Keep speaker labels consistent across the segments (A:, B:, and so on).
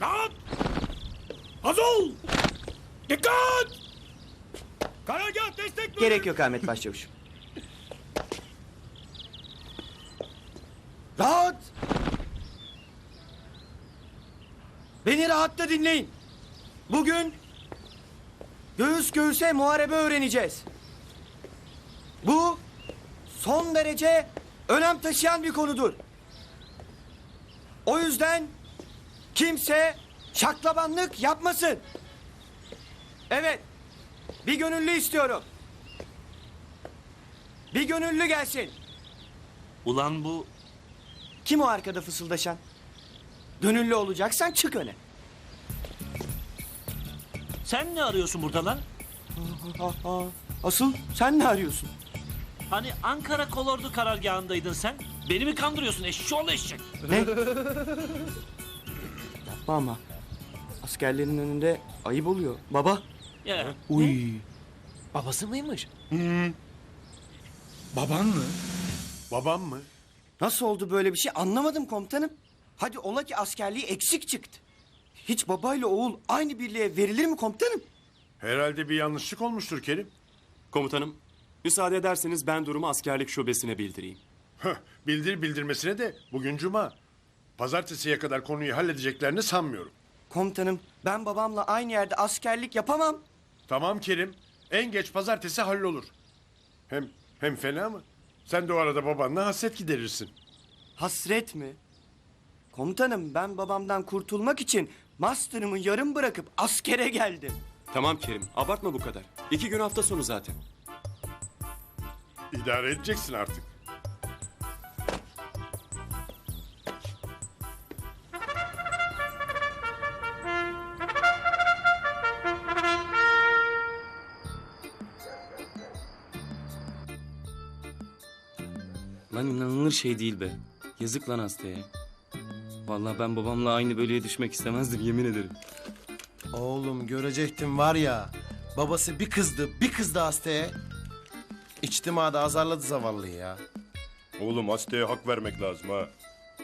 A: Rahat! Az ol! Dikkat! Karargah destek verin!
B: Gerek yok Ahmet Başçavuş. Rahat! Beni rahatta dinleyin. Bugün göğüs göğüse muharebe öğreneceğiz. Bu son derece önem taşıyan bir konudur. O yüzden kimse şaklabanlık yapmasın. Evet, bir gönüllü istiyorum. Bir gönüllü gelsin.
C: Ulan bu
B: Kim o arkada fısıldaşan? Gönüllü olacaksan çık öne.
C: sen ne arıyorsun burada lan?
B: Aa, asıl sen ne arıyorsun?
C: Hani Ankara kolordu karargahındaydın sen. Beni mi kandırıyorsun eşşoğlu eşek?
B: Ne? Yapma ama. Askerlerin önünde ayıp oluyor. Baba.
C: Ya,
B: Uy.
D: Babası mıymış?
A: Baban mı?
E: Babam mı?
B: Nasıl oldu böyle bir şey anlamadım komutanım. Hadi ola ki askerliği eksik çıktı. Hiç babayla oğul aynı birliğe verilir mi komutanım?
E: Herhalde bir yanlışlık olmuştur Kerim.
F: Komutanım, müsaade ederseniz ben durumu askerlik şubesine bildireyim.
E: Heh, bildir bildirmesine de bugün cuma. Pazartesiye kadar konuyu halledeceklerini sanmıyorum.
B: Komutanım ben babamla aynı yerde askerlik yapamam.
E: Tamam Kerim. En geç pazartesi hallolur. Hem hem fena mı? Sen de o arada babanla hasret giderirsin.
B: Hasret mi? Komutanım ben babamdan kurtulmak için master'ımı yarım bırakıp askere geldim.
F: Tamam Kerim, abartma bu kadar. İki gün hafta sonu zaten.
E: İdare edeceksin artık.
G: Lan inanılır şey değil be. Yazık lan hastaya. Vallahi ben babamla aynı bölüye düşmek istemezdim yemin ederim.
D: Oğlum görecektim var ya. Babası bir kızdı, bir kızdı hastaya. İçtimada azarladı zavallıyı ya.
H: Oğlum hastaya hak vermek lazım ha.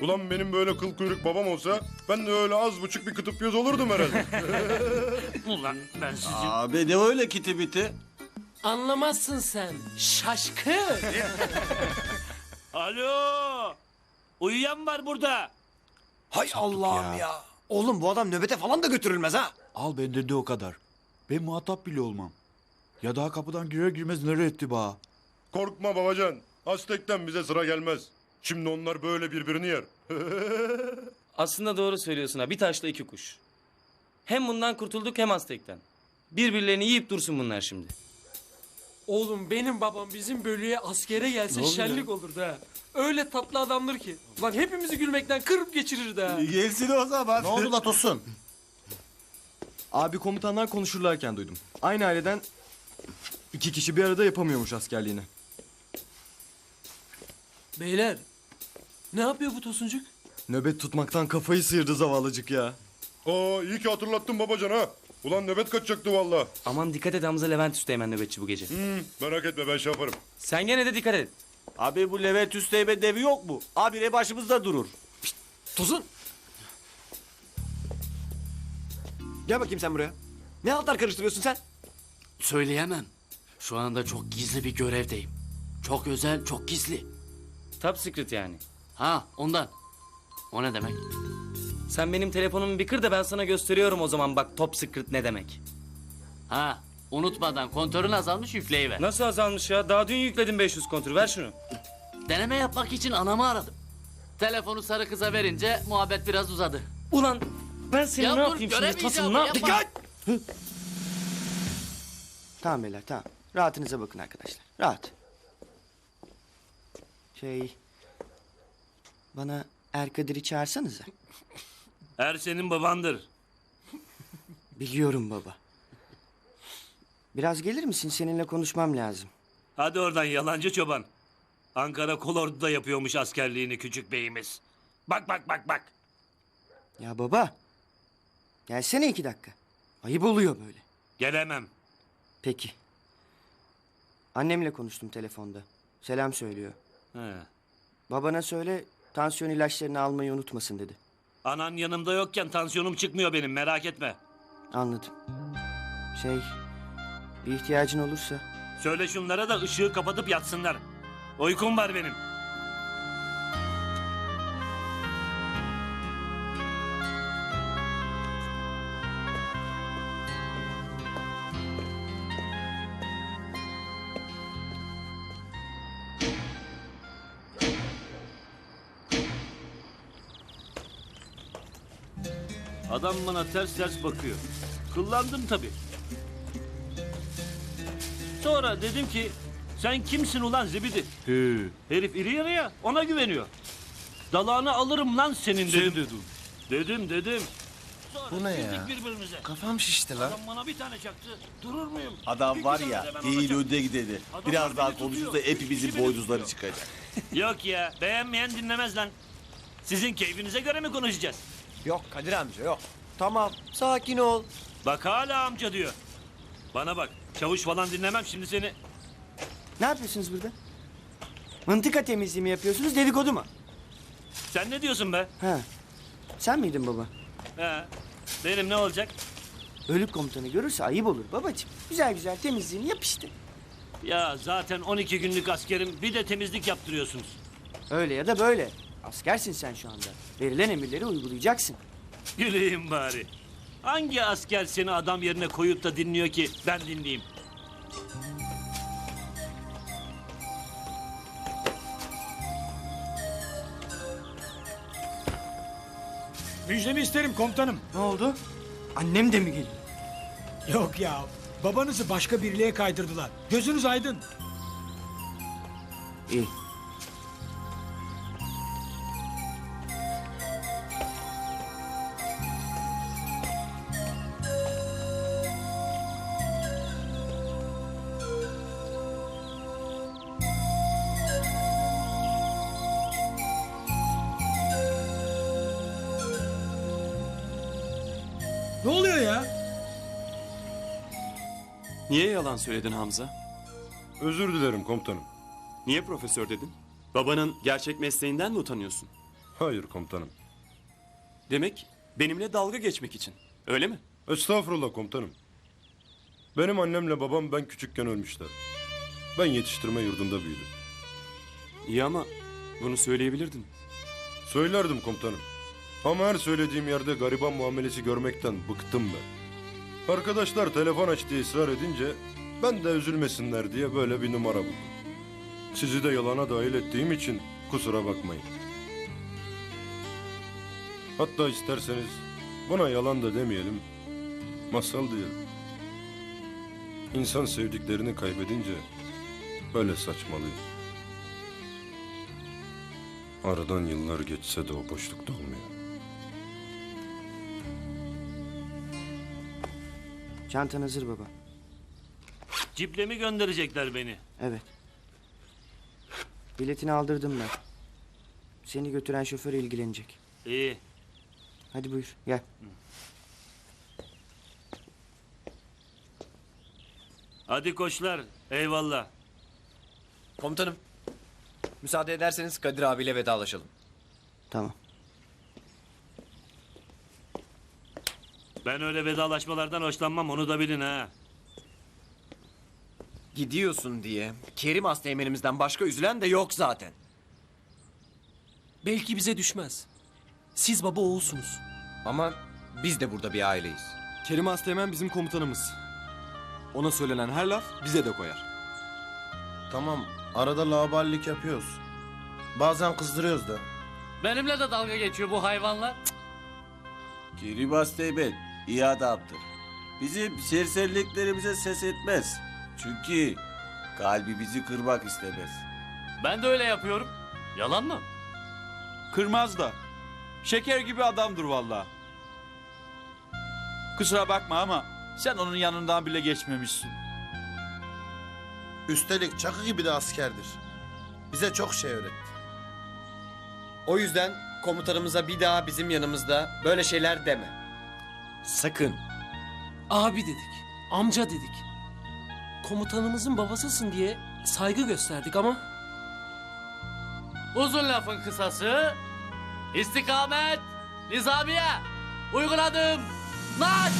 H: Ulan benim böyle kıl kuyruk babam olsa ben de öyle az buçuk bir kıtıp göz olurdum herhalde.
C: ulan ben sizin...
I: Abi ne öyle kiti biti?
J: Anlamazsın sen. Şaşkın.
C: Alo! Uyuyan var burada.
D: Hay Allah'ım ya. Oğlum bu adam nöbete falan da götürülmez ha.
I: Al bende de o kadar. Ben muhatap bile olmam. Ya daha kapıdan girer girmez nereye etti ba?
H: Korkma babacan. Aztek'ten bize sıra gelmez. Şimdi onlar böyle birbirini yer.
G: Aslında doğru söylüyorsun ha. Bir taşla iki kuş. Hem bundan kurtulduk hem Aztek'ten. Birbirlerini yiyip dursun bunlar şimdi.
J: Oğlum benim babam bizim bölüye askere gelse şenlik olurdu ha. Öyle tatlı adamdır ki. Lan hepimizi gülmekten kırıp geçirirdi ha.
I: Gelsin o zaman.
D: Ne oldu la Tosun?
K: Abi komutanlar konuşurlarken duydum. Aynı aileden iki kişi bir arada yapamıyormuş askerliğini.
J: Beyler. Ne yapıyor bu tosuncuk?
K: Nöbet tutmaktan kafayı sıyırdı zavallıcık ya.
H: Aa iyi ki hatırlattın babacan ha. Ulan nöbet kaçacaktı valla.
G: Aman dikkat et Hamza Levent Üsteğmen nöbetçi bu gece.
H: Merak etme ben şey yaparım.
G: Sen gene de dikkat et.
I: Abi bu Levent Üsteğmen devi yok mu? Abi ne başımızda durur.
D: Tosun.
K: Gel bakayım sen buraya. Ne altlar karıştırıyorsun sen?
J: Söyleyemem. Şu anda çok gizli bir görevdeyim. Çok özel, çok gizli.
G: Top secret yani.
J: Ha ondan. O ne demek?
G: Sen benim telefonumu bir kır da ben sana gösteriyorum o zaman bak top secret ne demek.
J: Ha unutmadan kontörün azalmış yükleyiver.
G: Nasıl azalmış ya? Daha dün yükledim 500 kontür. Ver şunu.
J: Deneme yapmak için anamı aradım. Telefonu sarı kıza verince muhabbet biraz uzadı.
G: Ulan ben seni
J: Ya
G: ne
J: dur,
G: yapayım şimdi?
J: göremeyeceğim,
G: Tasım ne yapayım?
J: yapma.
B: Tamam beyler tamam. Rahatınıza bakın arkadaşlar. Rahat. Şey... Bana Erkadir'i çağırsanıza.
C: Er senin babandır.
B: Biliyorum baba. Biraz gelir misin? Seninle konuşmam lazım.
C: Hadi oradan yalancı çoban. Ankara kolorduda yapıyormuş askerliğini küçük beyimiz. Bak bak bak bak.
B: Ya baba. Gelsene iki dakika. Ayıp oluyor böyle.
C: Gelemem.
B: Peki. Annemle konuştum telefonda. Selam söylüyor.
C: He.
B: Babana söyle tansiyon ilaçlarını almayı unutmasın dedi.
C: Anan yanımda yokken tansiyonum çıkmıyor benim merak etme.
B: Anladım. Şey, bir ihtiyacın olursa.
C: Söyle şunlara da ışığı kapatıp yatsınlar. Uykum var benim. Adam bana ters ters bakıyor. Kıllandım tabii. Sonra dedim ki sen kimsin ulan zibidi? Herif iri yarı ya ona güveniyor. Dalağını alırım lan senin dedim. dedim. Dedim dedim. Sonra
D: Bu ne
C: girdik
D: ya?
C: birbirimize.
D: Kafam şişti lan.
C: Adam bana bir tane çaktı. Durur muyum?
I: Adam var ya
C: İki sene
I: değil
C: ben
I: önde.
C: Adam
I: Biraz daha
C: tutuyor.
I: konuşursa hepimizin
C: İşi beni
I: boynuzları
C: tutuyor.
I: çıkacak.
C: Yok ya beğenmeyen dinlemez lan. Sizin keyfinize göre mi konuşacağız?
K: Yok Kadir amca yok. Tamam sakin ol.
C: Bak hala amca diyor. Bana bak çavuş falan dinlemem şimdi seni.
B: Ne yapıyorsunuz burada? Mıntıka temizliği mi yapıyorsunuz, dedikodu mu?
C: Sen ne diyorsun be?
B: Ha. Sen miydin baba?
C: He. Benim ne olacak?
B: Ölük komutanı görürse ayıp olur babacığım. Güzel güzel temizliğini yap işte.
C: Ya zaten 12 günlük askerim bir de temizlik yaptırıyorsunuz.
B: Öyle ya da böyle. Askersin sen şu anda. Verilen emirleri uygulayacaksın.
C: Güleyim bari. Hangi asker seni adam yerine koyup da dinliyor ki ben dinleyeyim?
A: Müjdemi isterim komutanım.
B: Ne oldu? Annem de mi geliyor?
A: Yok ya. Babanızı başka birliğe kaydırdılar. Gözünüz aydın.
B: İyi.
F: Niye yalan söyledin Hamza?
H: Özür dilerim komutanım.
F: Niye profesör dedin? Babanın gerçek mesleğinden mi utanıyorsun?
H: Hayır komutanım.
F: Demek benimle dalga geçmek için. Öyle mi?
H: Estağfurullah komutanım. Benim annemle babam ben küçükken ölmüşler. Ben yetiştirme yurdunda büyüdüm.
F: İyi ama bunu söyleyebilirdin.
H: Söylerdim komutanım. Ama her söylediğim yerde gariban muamelesi görmekten bıktım ben. Arkadaşlar telefon aç diye ısrar edince ben de üzülmesinler diye böyle bir numara buldum. Sizi de yalana dahil ettiğim için kusura bakmayın. Hatta isterseniz buna yalan da demeyelim, masal diyelim. İnsan sevdiklerini kaybedince böyle saçmalıyor. Aradan yıllar geçse de o boşlukta olmuyor.
B: Çantan hazır baba.
C: Ciple mi gönderecekler beni?
B: Evet. Biletini aldırdım ben. Seni götüren şoför ilgilenecek.
C: İyi.
B: Hadi buyur gel.
C: Hadi koçlar. Eyvallah.
K: Komutanım. Müsaade ederseniz Kadir abiyle vedalaşalım.
B: Tamam.
C: Ben öyle vedalaşmalardan hoşlanmam onu da bilin ha.
K: Gidiyorsun diye Kerim Asteğmenimizden başka üzülen de yok zaten.
J: Belki bize düşmez. Siz baba oğulsunuz.
K: Ama biz de burada bir aileyiz. Kerim Asteğmen bizim komutanımız. Ona söylenen her laf bize de koyar.
D: Tamam arada laballik yapıyoruz. Bazen kızdırıyoruz da.
G: Benimle de dalga geçiyor bu hayvanlar.
I: Kiribas Teybet iyi adamdır. Bizim serseriliklerimize ses etmez. Çünkü kalbi bizi kırmak istemez.
G: Ben de öyle yapıyorum. Yalan mı?
I: Kırmaz da. Şeker gibi adamdır valla. Kusura bakma ama sen onun yanından bile geçmemişsin.
D: Üstelik çakı gibi de askerdir. Bize çok şey öğretti.
K: O yüzden komutanımıza bir daha bizim yanımızda böyle şeyler deme. Sakın.
J: Abi dedik, amca dedik. Komutanımızın babasısın diye saygı gösterdik ama
G: Uzun lafın kısası. istikamet
L: Nizamiye. Uygun adım. Marş.